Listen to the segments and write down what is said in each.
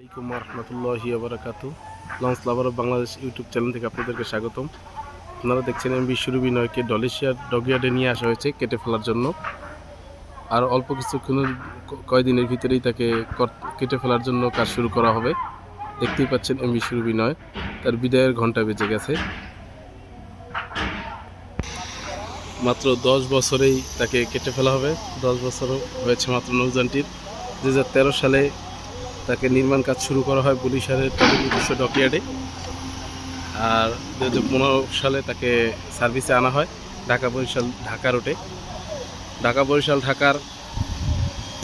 আলাইকুম রহমতুল্লাহি আবরাকাত launch lover Bangladesh YouTube channel থেকে আপনাদেরকে স্বাগতম। আপনারা দেখছেন এম বি সুরভি নয়কে ডলেশিয়ার ডগিয়ার্ডে নিয়ে আসা হয়েছে কেটে ফেলার জন্য। আর অল্প কিছুক্ষণের কয়দিনের ভিতরেই তাকে কেটে ফেলার জন্য কাজ শুরু করা হবে। দেখতেই পাচ্ছেন এম বি সুরভি নয়, তার বিদায়ের ঘণ্টা বেজে গেছে। মাত্র দশ বছরেই তাকে কেটে ফেলা হবে। দশ বছর হয়েছে মাত্র নৌজানটির দু হাজার তেরো সালে তাকে নির্মাণ কাজ শুরু করা হয় বরিশালের নিজস্ব ডকইয়ার্ডে। আর দু হাজার পনেরো সালে তাকে সার্ভিসে আনা হয় ঢাকা বরিশাল ঢাকা রোডে। ঢাকা বরিশাল ঢাকার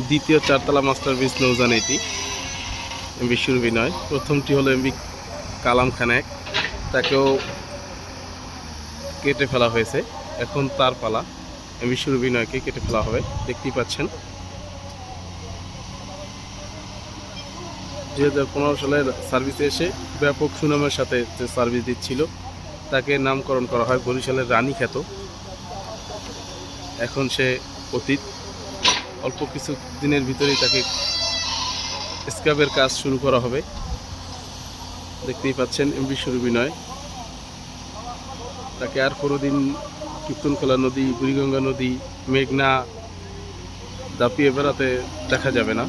দ্বিতীয় চারতলা মাস্টার ব্রিজ নৌজান এটি, এমবি সুরভি নয় প্রথমটি হলো এমবি কালাম খান এক। তাকেও কেটে ফেলা হয়েছে। এখন তার পালা, এমবি সুরভি নয়কে কেটে ফেলা হবে। দেখতেই পাচ্ছেন। দুই হাজার পনেরো সালের সার্ভিসে এসে ব্যাপক সুনামের সাথে যে সার্ভিস দিচ্ছিল, তাকে নামকরণ করা হয় বরিশালের রানী খ্যাত। এখন সে অতীত। অল্প কিছু দিনের ভিতরেই তাকে স্ক্রাবের কাজ শুরু করা হবে। দেখতেই পাচ্ছেন এমবি সুরবিনয় তাকে আর কোনোদিন কীর্তনখোলা নদী, বুড়িগঙ্গা নদী, মেঘনা, দাপিয়ে বেড়াতে দেখা যাবে না।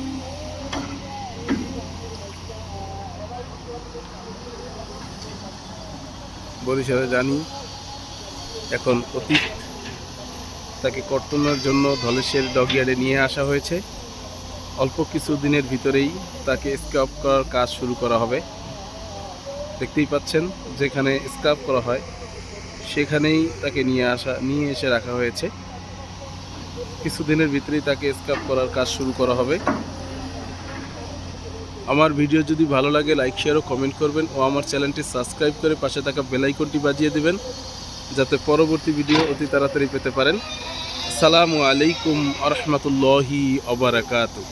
বরিশালে জানি। এখন অতীত তাকে কর্তনের জন্য ধলেশের ডগিয়ার্ডে নিয়ে আসা হয়েছে। অল্প কিছু দিনের ভিতরেই তাকে স্ক্রাব করার কাজ শুরু করা হবে। দেখতেই পাচ্ছেন যেখানে স্ক্রাব করা হয়, সেখানেই তাকে নিয়ে আসা, নিয়ে এসে রাখা হয়েছে। কিছু দিনের ভিতরেই তাকে স্ক্রাব করার কাজ শুরু করা হবে। আমার ভিডিও যদি ভালো লাগে লাইক শেয়ার ও কমেন্ট করবেন ও আমার চ্যানেলটি সাবস্ক্রাইব করে পাশে থাকা বেল আইকনটি বাজিয়ে দেবেন, যাতে পরবর্তী ভিডিও অতি তাড়াতাড়ি পেতে পারেন। সালামু আলাইকুম আরহামতুল্লাহি রহমতুল্লাহি অবরাকাতু